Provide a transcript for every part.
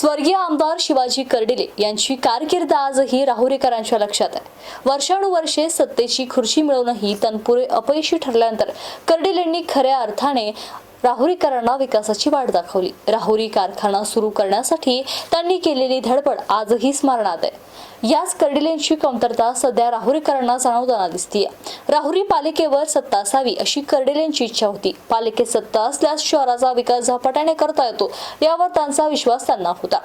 स्वर्गीय आमदार शिवाजी कर्डिले यांची कारकीर्द आजही राहुरीकरांच्या लक्षात आहे. वर्षानुवर्षे सत्तेची खुर्ची मिळवणंही तनपुरे अपयशी ठरल्यानंतर कर्डिलेंनी खऱ्या अर्थाने राहुरीकरांना विकासाची वाट दाखवली. राहुरी कारखाना सुरू करण्यासाठी त्यांनी केलेली धडपड आजही स्मरणात आहे. याच कर्डिलेंची कमतरता सध्या राहुरीकरांना जाणवताना दिसतीये. राहुरी पालिकेवर सत्ता असावी अशी कर्डिलेंची इच्छा होती. पालिकेत सत्ता असल्यास शहराचा विकास झपाट्याने करता येतो यावर त्यांचा विश्वास त्यांना होता.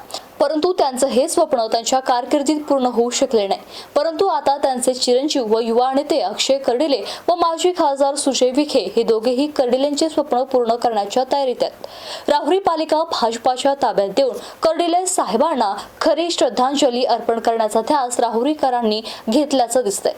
परंतु त्यांचं हे स्वप्न त्यांच्या कारकिर्दीत पूर्ण होऊ शकले नाही. परंतु आता त्यांचे चिरंजीव व युवा नेते अक्षय कर्डिले व माजी खासदार सुजय विखे हे दोघेही कर्डिलेंचे स्वप्न पूर्ण करण्याच्या तयारीत आहेत. राहुरी पालिका भाजपाच्या ताब्यात देऊन कर्डिले साहेबांना खरी श्रद्धांजली अर्पण करण्याचा ध्यास राहुरीकरांनी घेतल्याचं दिसतंय.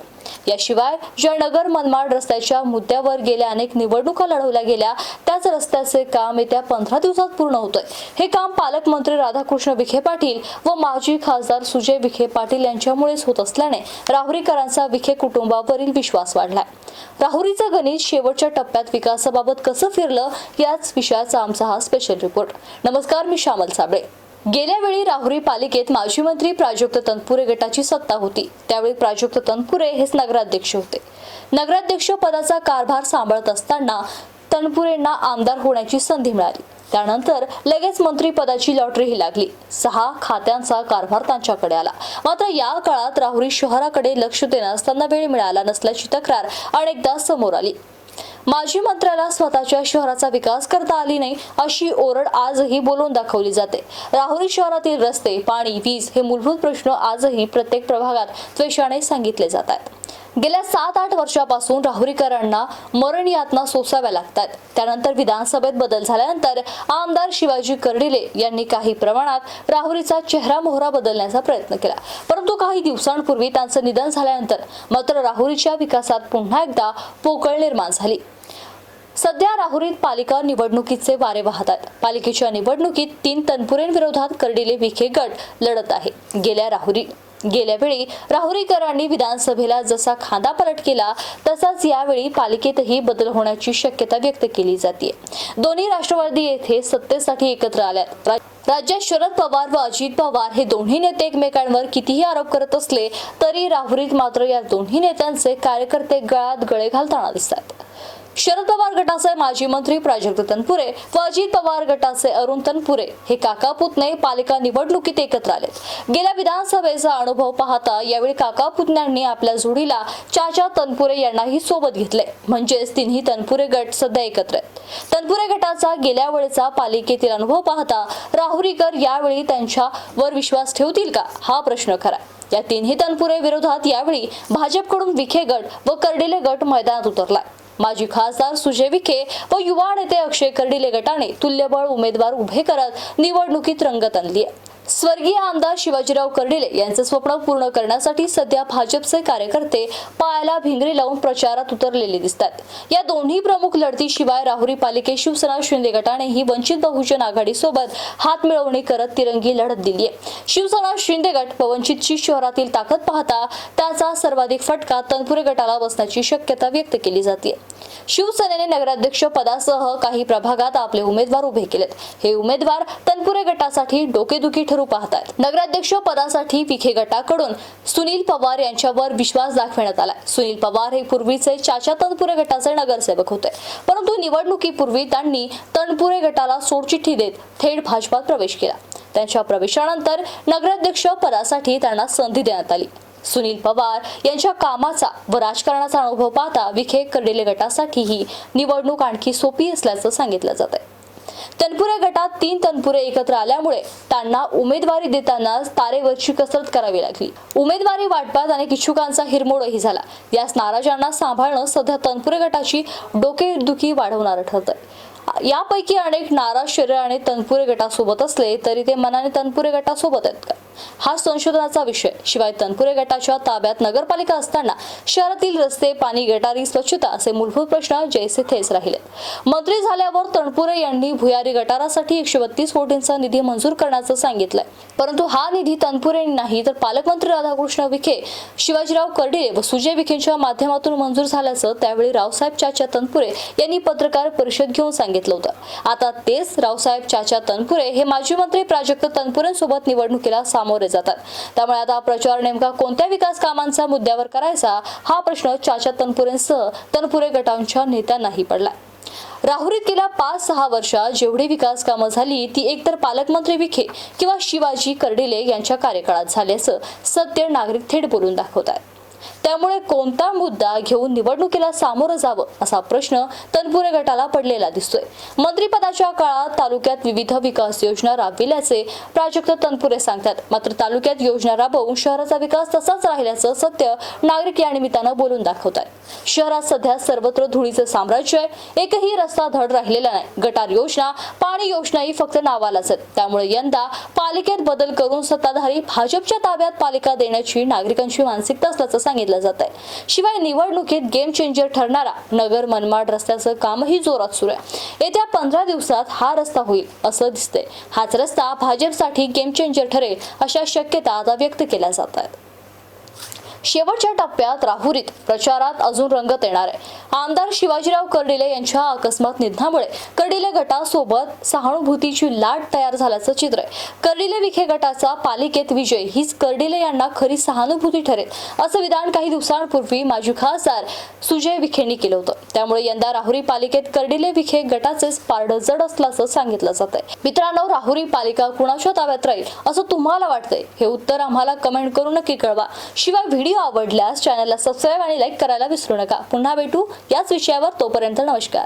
याशिवाय ज्या नगर मनमाड रस्त्याच्या मुद्द्यावर गेल्या अनेक निवडणुका लढवल्या गेल्या त्याच रस्त्याचे काम येत्या पंधरा दिवसात पूर्ण होतंय. हे काम पालकमंत्री राधाकृष्ण विखे पाटील व माजी खासदार सुजय विखे पाटील यांच्यामुळेच होत असल्याने राहुरीकरांचा विखे कुटुंबावरील विश्वास वाढलाय. राहुरीचं गणित शेवटच्या टप्प्यात विकासाबाबत कसं फिरलं याच विषयाचा आमचा हा स्पेशल रिपोर्ट नमस्कार मी श्यामल साबळे. गेल्या वेळी राहुरी पालिकेत माजी मंत्री प्राजक्त तनपुरे गटाची सत्ता होती. त्यावेळी प्राजक्त तनपुरे हेच नगराध्यक्ष होते. नगराध्यक्ष पदाचा कारभार सांभाळत असताना तनपुरेंना आमदार होण्याची संधी मिळाली. त्यानंतर लगेच मंत्रीपदाची लॉटरीही लागली. सहा खात्यांचा कारभार त्यांच्याकडे आला. मात्र या काळात राहुरी शहराकडे लक्ष देण्यास त्यांना वेळ मिळाला नसल्याची तक्रार अनेकदा समोर आली. माजी मंत्र्याला स्वतःच्या शहराचा विकास करता आली नाही अशी ओरड आजही बोलून दाखवली जाते. राहुरी शहरातील रस्ते पाणी वीज हे मूलभूत प्रश्न आजही प्रत्येक प्रभागात त्वेषाने सांगितले जातात गेल्या सात आठ वर्षापासून राहुरीकरांना मरण यातना सोसाव्या लागतात. त्यानंतर विधानसभेत बदल झाल्यानंतर आमदार शिवाजी कर्डिले यांनी काही प्रमाणात राहुरीचा चेहरा मोहरा बदलण्याचा प्रयत्न केला. परंतु काही दिवसांपूर्वी त्यांचं निधन झाल्यानंतर मात्र राहुरीच्या विकासात पुन्हा एकदा पोकळ निर्माण झाली. सध्या राहुरीत पालिका निवडणुकीचे वारे वाहतात. पालिकेच्या निवडणुकीत तीन तनपुरेंविरोधात कर्डिले विखे गट लढत आहे. गेल्या राहुरी गेल्या वेळी राहुरीकरांनी विधानसभेला जसा खांदा पलट केला तसाच यावेळी पालिकेतही बदल होण्याची शक्यता व्यक्त केली जाते दोन्ही राष्ट्रवादी येथे सत्तेसाठी एकत्र आल्यात. राज्यात शरद पवार व अजित पवार हे दोन्ही नेते एकमेकांवर कितीही आरोप करत असले तरी राहुरीत मात्र या दोन्ही नेत्यांचे कार्यकर्ते गळात गळे घालताना दिसतात. शरद पवार गटाचे माजी मंत्री प्राजक्त तनपुरे व अजित पवार गटाचे अरुण तनपुरे हे काका पुतणे पालिका निवडणुकीत एकत्र आले गेल्या विधानसभेचा अनुभव पाहता यावेळी काका पुतण्यांनी आपल्या जोडीला चाचा तनपुरे यांनाही सोबत घेतले. म्हणजेच तिन्ही तनपुरे गट सध्या एकत्र आहेत. तनपुरे गटाचा गेल्या वेळेचा पालिकेतील अनुभव पाहता राहुरीकर यावेळी त्यांच्या वर विश्वास ठेवतील का? हा प्रश्न खरा या तिन्ही तनपुरे विरोधात यावेळी भाजपकडून विखे गट व कर्डिले गट मैदानात उतरलाय. माजी खासदार सुजय विखे व युवा नेते अक्षय कर्डिले गटाने तुल्यबळ उमेदवार उभे करत निवडणुकीत रंगत आणली आहे. स्वर्गीय आमदार शिवाजीराव कर्डिले यांचे स्वप्न पूर्ण करण्यासाठी सध्या भाजपचे कार्यकर्ते पायाला भिंगरी लावून प्रचारात उतरलेले दिसतात. या दोन्ही प्रमुख लढतीशिवाय राहुरी पालिकेत शिवसेना शिंदे गटानेही वंचित बहुजन आघाडीसोबत हात मिळवणी करत तिरंगी लढत दिली आहे. शिवसेना शिंदे गट व वंचितची शहरातील ताकद पाहता त्याचा सर्वाधिक फटका तनपुरे गटाला बसण्याची शक्यता व्यक्त केली जाते. शिवसेनेने नगराध्यक्ष पदासह काही प्रभागात आपले उमेदवार उभे केलेत. हे उमेदवार तनपुरे गटासाठी डोकेदुखी ठरू पाहतात. नगराध्यक्ष पदासाठी विखे गटाकडून सुनील पवार यांच्यावर विश्वास दाखविण्यात आला सुनील पवार हे पूर्वीचे चाचा तनपुरे गटाचे नगरसेवक होते. परंतु निवडणुकीपूर्वी त्यांनी तनपुरे गटाला सोडचिठ्ठी देत थेट भाजपात प्रवेश केला. त्यांच्या प्रवेशानंतर नगराध्यक्ष पदासाठी त्यांना संधी देण्यात आली. सुनील पवार यांच्या कामाचा व राजकारणाचा अनुभव पाहता विखे कर्डिले गटासाठी ही निवडणूक आणखी सोपी असल्याचं सांगितलं जात आहे तनपुरे गटात तीन तनपुरे एकत्र आल्यामुळे त्यांना उमेदवारी देताना तारेवरची कसरत करावी लागली. उमेदवारी वाटपात अनेक इच्छुकांचा हिरमोडही झाला. याच नाराजांना सांभाळणं सध्या तनपुरे गटाची डोकेदुखी वाढवणारं ठरत यापैकी अनेक नाराज शरीराने तनपुरे गटासोबत असले तरी ते मनाने तनपुरे गटासोबत आहेत का? हा संशोधनाचा विषय. शिवाय तनपुरे गटाच्या ताब्यात नगरपालिका असताना शहरातील रस्ते पाणी गटारी स्वच्छता असे मूलभूत प्रश्न जैसे थेच राहिले. मंत्री झाल्यावर तनपुरे यांनी भुयारी गटारासाठी एकशे बत्तीस कोटींचा निधी मंजूर करण्याचं सांगितलंय. परंतु हा निधी तनपुरे नाही तर पालकमंत्री राधाकृष्ण विखे शिवाजीराव कर्डिले व सुजय विखेंच्या माध्यमातून मंजूर झाल्याचं त्यावेळी रावसाहेब चाचा तनपुरे यांनी पत्रकार परिषद घेऊन सांगितलं होतं. आता तेच रावसाहेब चाचा तनपुरे हे माजी मंत्री प्राजक्त तनपुरेंसोबत निवडणुकीला सामोरे जातात. त्यामुळे आता प्रचार नेमका कोणत्या विकास कामांचा मुद्द्यावर करायचा हा प्रश्न चाचा तनपुरेंसह तनपुरे गटांच्या नेत्यांनाही पडला राहुरीत गेल्या पाच सहा वर्षात जेवढी विकास कामं झाली ती एकतर पालकमंत्री विखे किंवा शिवाजी कर्डिले यांच्या कार्यकाळात झाल्याचं सत्य नागरिक थेट बोलून दाखवत आहेत त्यामुळे कोणता मुद्दा घेऊन निवडणुकीला सामोरं जावं असा प्रश्न तनपुरे गटाला पडलेला दिसतोय. मंत्रिपदाच्या काळात तालुक्यात विविध विकास योजना राबविल्याचे प्राजक्त तनपुरे सांगतात. मात्र तालुक्यात योजना राबवून शहराचा विकास तसाच राहिल्याचं सत्य नागरिक या निमित्तानं बोलून दाखवतात शहरात सध्या सर्वत्र धुळीचं साम्राज्य आहे. एकही रस्ता धड राहिलेला नाही. गटार योजना पाणी योजना ही फक्त नावालाच आहेत. त्यामुळे यंदा पालिकेत बदल करून सत्ताधारी भाजपच्या ताब्यात पालिका देण्याची नागरिकांची मानसिकता असल्याचं सांगितलं. जात आहे. शिवाय निवडणुकीत गेम चेंजर ठरणारा नगर मनमाड रस्त्याचं कामही जोरात सुरू आहे. येत्या पंधरा दिवसात हा रस्ता होईल असं दिसतंय. हाच रस्ता भाजपसाठी गेम चेंजर ठरेल अशा शक्यता आता व्यक्त केल्या जात आहेत. शेवटच्या टप्प्यात राहुरीत प्रचारात अजून रंगत येणार आहे. आमदार शिवाजीराव कर्डिले यांच्या अकस्मात निधनामुळे कर्डिले गटासोबत सहानुभूतीची लाट तयार झाल्याचं चित्र आहे. कर्डिले विखे गटाचा पालिकेत विजय हीच कर्डिले यांना खरी सहानुभूती ठरेल असं विधान काही दिवसांपूर्वी माजी खासदार सुजय विखेंनी केलं होतं. त्यामुळे यंदा राहुरी पालिकेत कर्डिले विखे गटाचेच पारडं जड असल्याचं सांगितलं जात आहे. मित्रांनो राहुरी पालिका कुणाच्या ताब्यात राहील असं तुम्हाला वाटतंय? हे उत्तर आम्हाला कमेंट करून नक्की कळवा. शिवाय व्हिडिओ आवडल्यास चॅनलला सबस्क्राईब आणि लाईक करायला विसरू नका. पुन्हा भेटू याच विषयावर तोपर्यंत नमस्कार.